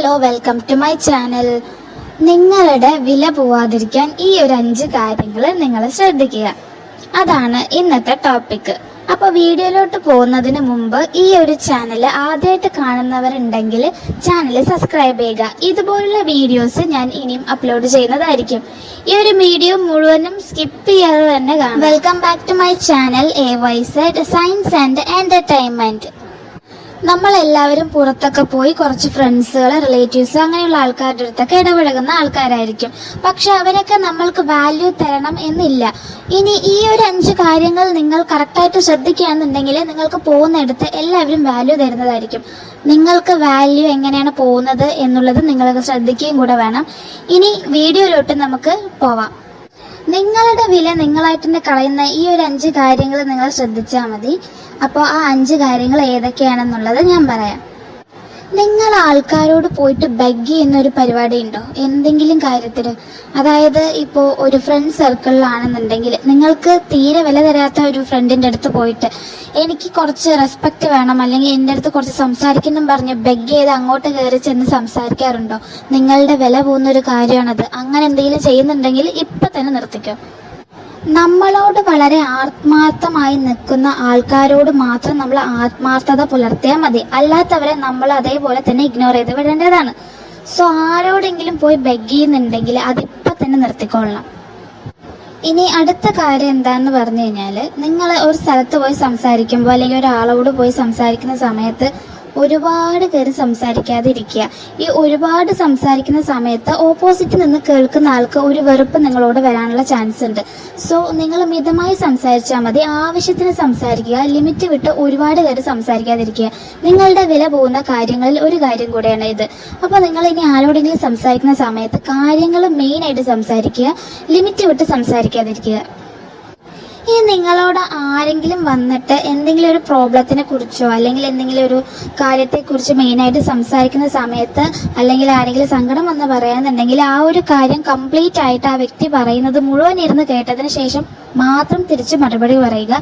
Hello welcome to my channel നിങ്ങളുടെ വില പോവാതിരിക്കാൻ ഈ ഒരു അഞ്ച് കാര്യങ്ങൾ നിങ്ങൾ ശ്രദ്ധിക്കുക. അതാണ് ഇന്നത്തെ ടോപ്പിക് അപ്പൊ വീഡിയോയിലോട്ട് പോകുന്നതിന് മുമ്പ് ഈ ഒരു ചാനൽ ആദ്യമായിട്ട് കാണുന്നവരുണ്ടെങ്കിൽ ചാനൽ സബ്സ്ക്രൈബ് ചെയ്യുക. ഇതുപോലുള്ള വീഡിയോസ് ഞാൻ ഇനിയും അപ്ലോഡ് ചെയ്യുന്നതായിരിക്കും. ഈ ഒരു വീഡിയോ മുഴുവനും സ്കിപ്പ് ചെയ്യാതെ തന്നെ കാണാം welcome back to my channel A വൈസഡ് science and entertainment നമ്മൾ എല്ലാവരും പുറത്തൊക്കെ പോയി കുറച്ച് ഫ്രണ്ട്സുകൾ റിലേറ്റീവ്സ് അങ്ങനെയുള്ള ആൾക്കാരുടെ അടുത്തൊക്കെ ഇടപഴകുന്ന ആൾക്കാരായിരിക്കും. പക്ഷെ അവരൊക്കെ നമ്മൾക്ക് വാല്യൂ തരണം എന്നില്ല. ഇനി ഈ ഒരു അഞ്ച് കാര്യങ്ങൾ നിങ്ങൾ കറക്റ്റായിട്ട് ശ്രദ്ധിക്കുകയാണെന്നുണ്ടെങ്കിൽ നിങ്ങൾക്ക് പോകുന്നിടത്ത് എല്ലാവരും വാല്യൂ തരുന്നതായിരിക്കും. നിങ്ങൾക്ക് വാല്യൂ എങ്ങനെയാണ് പോകുന്നത് എന്നുള്ളത് നിങ്ങൾ ശ്രദ്ധിക്കുകയും കൂടെ വേണം. ഇനി വീഡിയോയിലോട്ട് നമുക്ക് പോവാം. നിങ്ങളുടെ വില നിങ്ങളായിട്ട് തന്നെ കളയുന്ന ഈ ഒരു അഞ്ച് കാര്യങ്ങൾ നിങ്ങൾ ശ്രദ്ധിച്ചാൽ മതി. അപ്പോൾ ആ അഞ്ച് കാര്യങ്ങൾ ഏതൊക്കെയാണെന്നുള്ളത് ഞാൻ പറയാം. നിങ്ങൾ ആൾക്കാരോട് പോയിട്ട് ബഗ് ചെയ്യുന്ന ഒരു പരിപാടി ഉണ്ടോ എന്തെങ്കിലും കാര്യത്തിൽ അതായത് ഇപ്പോൾ ഒരു ഫ്രണ്ട് സർക്കിളിലാണെന്നുണ്ടെങ്കിൽ നിങ്ങൾക്ക് തീരെ വില തരാത്ത ഒരു ഫ്രണ്ടിന്റെ അടുത്ത് പോയിട്ട് എനിക്ക് കുറച്ച് റെസ്പെക്റ്റ് വേണം അല്ലെങ്കിൽ എന്റെ അടുത്ത് കുറച്ച് സംസാരിക്കണം പറഞ്ഞ് ബഗ് ചെയ്ത് അങ്ങോട്ട് കയറി ചെന്ന് സംസാരിക്കാറുണ്ടോ? നിങ്ങളുടെ വില പോകുന്ന ഒരു കാര്യമാണത്. അങ്ങനെ എന്തെങ്കിലും ചെയ്യുന്നുണ്ടെങ്കിൽ ഇപ്പം തന്നെ നിർത്തിക്കോ. നമ്മളോട് വളരെ ആത്മാർത്ഥമായി നിൽക്കുന്ന ആൾക്കാരോട് മാത്രം നമ്മൾ ആത്മാർത്ഥത പുലർത്തിയാൽ മതി. അല്ലാത്തവരെ നമ്മൾ അതേപോലെ തന്നെ ഇഗ്നോർ ചെയ്ത് വിടേണ്ടതാണ്. സോ ആരോടെങ്കിലും പോയി ബെഗ് ചെയ്യുന്നുണ്ടെങ്കിൽ അതിപ്പോ തന്നെ നിർത്തിക്കൊള്ളണം. ഇനി അടുത്ത കാര്യം എന്താന്ന് പറഞ്ഞു കഴിഞ്ഞാൽ നിങ്ങൾ ഒരു സ്ഥലത്ത് പോയി സംസാരിക്കുമ്പോൾ അല്ലെങ്കിൽ ഒരാളോട് പോയി സംസാരിക്കുന്ന സമയത്ത് ഒരുപാട് പേര് സംസാരിക്കാതിരിക്കുക. ഈ ഒരുപാട് സംസാരിക്കുന്ന സമയത്ത് ഓപ്പോസിറ്റ് നിന്ന് കേൾക്കുന്ന ആൾക്ക് ഒരു വെറുപ്പ് നിങ്ങളോട് വരാനുള്ള ചാൻസ് ഉണ്ട്. സോ നിങ്ങൾ മിതമായി സംസാരിച്ചാൽ മതി. ആവശ്യത്തിന് സംസാരിക്കുക. ലിമിറ്റ് വിട്ട് ഒരുപാട് പേര് സംസാരിക്കാതിരിക്കുക. നിങ്ങളുടെ വില പോകുന്ന കാര്യങ്ങളിൽ ഒരു കാര്യം കൂടെയാണ് ഇത്. അപ്പോൾ നിങ്ങൾ ഇനി ആരോടെങ്കിലും സംസാരിക്കുന്ന സമയത്ത് കാര്യങ്ങൾ മെയിൻ ആയിട്ട് സംസാരിക്കുക. ലിമിറ്റ് വിട്ട് സംസാരിക്കാതിരിക്കുക. ഈ നിങ്ങളോട് ആരെങ്കിലും വന്നിട്ട് എന്തെങ്കിലും ഒരു പ്രോബ്ലത്തിനെ കുറിച്ചോ അല്ലെങ്കിൽ എന്തെങ്കിലും ഒരു കാര്യത്തെക്കുറിച്ച് മെയിനായിട്ട് സംസാരിക്കുന്ന സമയത്ത് അല്ലെങ്കിൽ ആരെങ്കിലും സങ്കടം വന്ന് പറയാന്നുണ്ടെങ്കിൽ ആ ഒരു കാര്യം കംപ്ലീറ്റ് ആയിട്ട് ആ വ്യക്തി പറയുന്നത് മുഴുവൻ ഇരുന്ന് കേട്ടതിന് ശേഷം മാത്രം തിരിച്ച് മറുപടി പറയുക.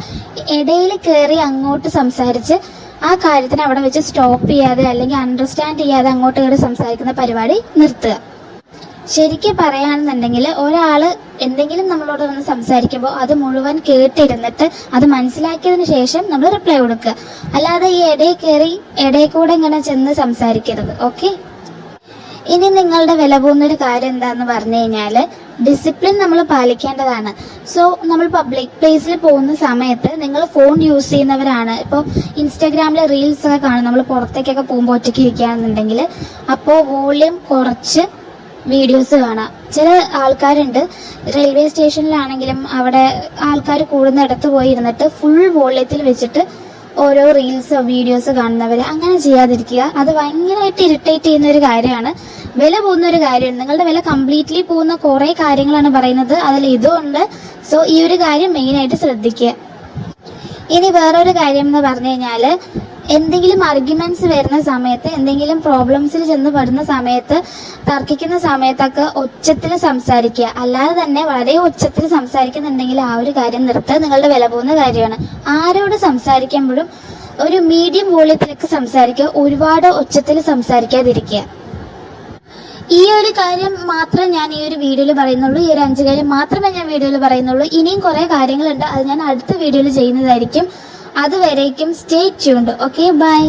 ഇടയിൽ കയറി അങ്ങോട്ട് സംസാരിച്ച് ആ കാര്യത്തിന് അവിടെ വെച്ച് സ്റ്റോപ്പ് ചെയ്യാതെ അല്ലെങ്കിൽ അണ്ടർസ്റ്റാൻഡ് ചെയ്യാതെ അങ്ങോട്ട് കയറി സംസാരിക്കുന്ന പരിപാടി നിർത്തുക. ശരിക്കും പറയുകയാണെന്നുണ്ടെങ്കിൽ ഒരാൾ എന്തെങ്കിലും നമ്മളോട് വന്ന് സംസാരിക്കുമ്പോൾ അത് മുഴുവൻ കേട്ടിരുന്നിട്ട് അത് മനസ്സിലാക്കിയതിന് ശേഷം നമ്മൾ റിപ്ലൈ കൊടുക്കുക. അല്ലാതെ ഈ ഇടയിൽ കയറി ഇടയിൽ കൂടെ ഇങ്ങനെ ചെന്ന് സംസാരിക്കരുത്. ഓക്കെ ഇനി നിങ്ങളുടെ വില പോകുന്നൊരു കാര്യം എന്താന്ന് പറഞ്ഞു കഴിഞ്ഞാൽ ഡിസിപ്ലിൻ നമ്മൾ പാലിക്കേണ്ടതാണ്. സോ നമ്മൾ പബ്ലിക് പ്ലേസിൽ പോകുന്ന സമയത്ത് നിങ്ങൾ ഫോൺ യൂസ് ചെയ്യുന്നവരാണ്. ഇപ്പോൾ ഇൻസ്റ്റാഗ്രാമിലെ റീൽസ് ഒക്കെ കാണും. നമ്മൾ പുറത്തേക്കൊക്കെ പോകുമ്പോൾ ഒറ്റയ്ക്ക് ഇരിക്കുകയാണെന്നുണ്ടെങ്കിൽ അപ്പോൾ വോളിയം കുറച്ച് വീഡിയോസ് കാണാം. ചില ആൾക്കാരുണ്ട്. റെയിൽവേ സ്റ്റേഷനിലാണെങ്കിലും അവിടെ ആൾക്കാർ കൂടുന്നിടത്ത് പോയി ഇരുന്നിട്ട് ഫുൾ വോള്യത്തിൽ വെച്ചിട്ട് ഓരോ റീൽസോ വീഡിയോസ് കാണുന്നവർ അങ്ങനെ ചെയ്യാതിരിക്കുക. അത് ഭയങ്കരമായിട്ട് ഇറിറ്റേറ്റ് ചെയ്യുന്ന ഒരു കാര്യമാണ്. വില പോകുന്ന ഒരു കാര്യമാണ്. നിങ്ങളുടെ വില കംപ്ലീറ്റ്ലി പോകുന്ന കുറേ കാര്യങ്ങളാണ് പറയുന്നത്. അതിൽ ഇതുണ്ട് സോ ഈ ഒരു കാര്യം മെയിനായിട്ട് ശ്രദ്ധിക്കുക. ഇനി വേറൊരു കാര്യം എന്ന് പറഞ്ഞു കഴിഞ്ഞാൽ എന്തെങ്കിലും ആർഗ്യുമെന്റ്സ് വരുന്ന സമയത്ത് എന്തെങ്കിലും പ്രോബ്ലംസിൽ ചെന്ന് പെടുന്ന സമയത്ത് തർക്കിക്കുന്ന സമയത്തൊക്കെ ഒച്ചത്തിൽ സംസാരിക്കുക. അല്ലാതെ തന്നെ വളരെ ഒച്ചത്തിൽ സംസാരിക്കുന്നുണ്ടെങ്കിൽ ആ ഒരു കാര്യം നിർത്തുക നിങ്ങളുടെ വില പോകുന്ന കാര്യമാണ്. ആരോട് സംസാരിക്കുമ്പോഴും ഒരു മീഡിയം വോള്യത്തിലൊക്കെ സംസാരിക്കുക ഒരുപാട് ഒച്ചത്തിൽ സംസാരിക്കാതിരിക്കുക. ഈ ഒരു കാര്യം മാത്രം ഞാൻ ഈ ഒരു വീഡിയോയിൽ പറയുന്നുള്ളൂ. ഈ ഒരു അഞ്ച് കാര്യം മാത്രമേ ഞാൻ വീഡിയോയിൽ പറയുന്നുള്ളൂ. ഇനിയും കുറേ കാര്യങ്ങളുണ്ട്. അത് ഞാൻ അടുത്ത വീഡിയോയിൽ ചെയ്യുന്നതായിരിക്കും. അതുവരേക്കും സ്റ്റേ ട്യൂൺഡ്. Okay bye.